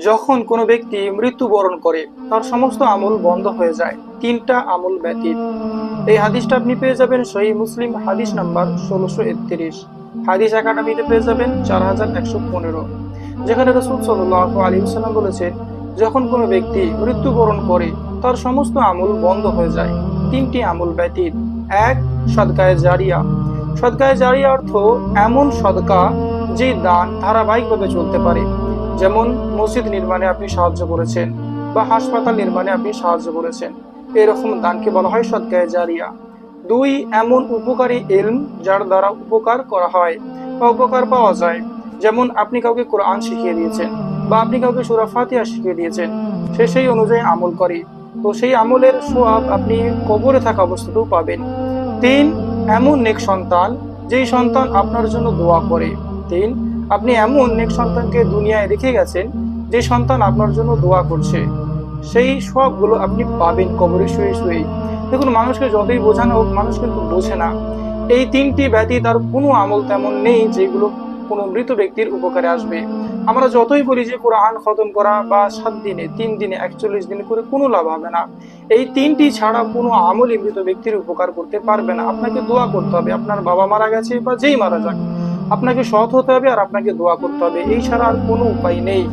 যখন কোনো ব্যক্তি মৃত্যুবরণ করে, তার সমস্ত আমল বন্ধ হয়ে যায়। তিনটা আমল ব্যতীত। এই হাদিসটা আপনি পেয়ে যাবেন সহি মুসলিম হাদিস নাম্বার ষোলোশো একত্রিশ। হাদিস একাডেমিতে পেয়ে যাবেন চার হাজার একশো পনেরো। যেখানে রসুল সাল্লাহ আলী সাল্লাম বলেছেন, যখন কোনো ব্যক্তি মৃত্যুবরণ করে, তার সমস্ত আমল বন্ধ হয়ে যায়। তিনটি আমল ব্যতীত। এক, সদকায় জারিয়া। সদকায় জারিয়া অর্থ এমন সদকা যে দান ধারাবাহিকভাবে চলতে পারে। যেমন মসজিদ নির্মাণে আপনি সাহায্য করেছেন বা হাসপাতাল নির্মাণে আপনি সাহায্য করেছেন। এরকম দানকে বলা হয় সদকায় জারিয়া দুই, এমন উপকারী এলম যার দ্বারা উপকার করা হয় বা উপকার পাওয়া যায়। যেমন আপনি কাউকে কোরআন শিখিয়ে দিয়েছেন বা আপনি কাউকে সুরা ফাতিহা শিখিয়ে দিয়েছেন, সে সেই অনুযায়ী আমল করে। তো সেই আমলের সোয়াব আপনি কবরে থাকা অবস্থাতেও পাবেন। তিন, এমন নেক সন্তান যেই সন্তান আপনার জন্য দোয়া করে। তিন আপনি এমন নেক সন্তানকে দুনিয়ায় রেখে গেছেন যে সন্তান আপনার জন্য দোয়া করছে। সেই সবগুলো আপনি পাবেন কবরে শুয়ে শুয়ে দেখুন, মানুষকে যতই বোঝানো হোক, মানুষ কিন্তু বোঝে না। এই তিনটি ব্যতীত তার কোনো আমল তেমন নেই যেগুলো কোনো মৃত ব্যক্তির উপকারে আসবে। আমরা যতই বলি যে কোরআন খতম করা বা সাত দিনে, তিন দিনে, একচল্লিশ দিনে করে কোনো লাভ হবে না। এই তিনটি ছাড়া কোনো আমলই মৃত ব্যক্তির উপকার করতে পারবে না। আপনাকে দোয়া করতে হবে। আপনার বাবা মারা গেছে বা যেই মারা যাক আপনাকে সৎ হতে হবে আর আপনাকে দোয়া করতে হবে। এই ছাড়া আর কোনো উপায় নেই।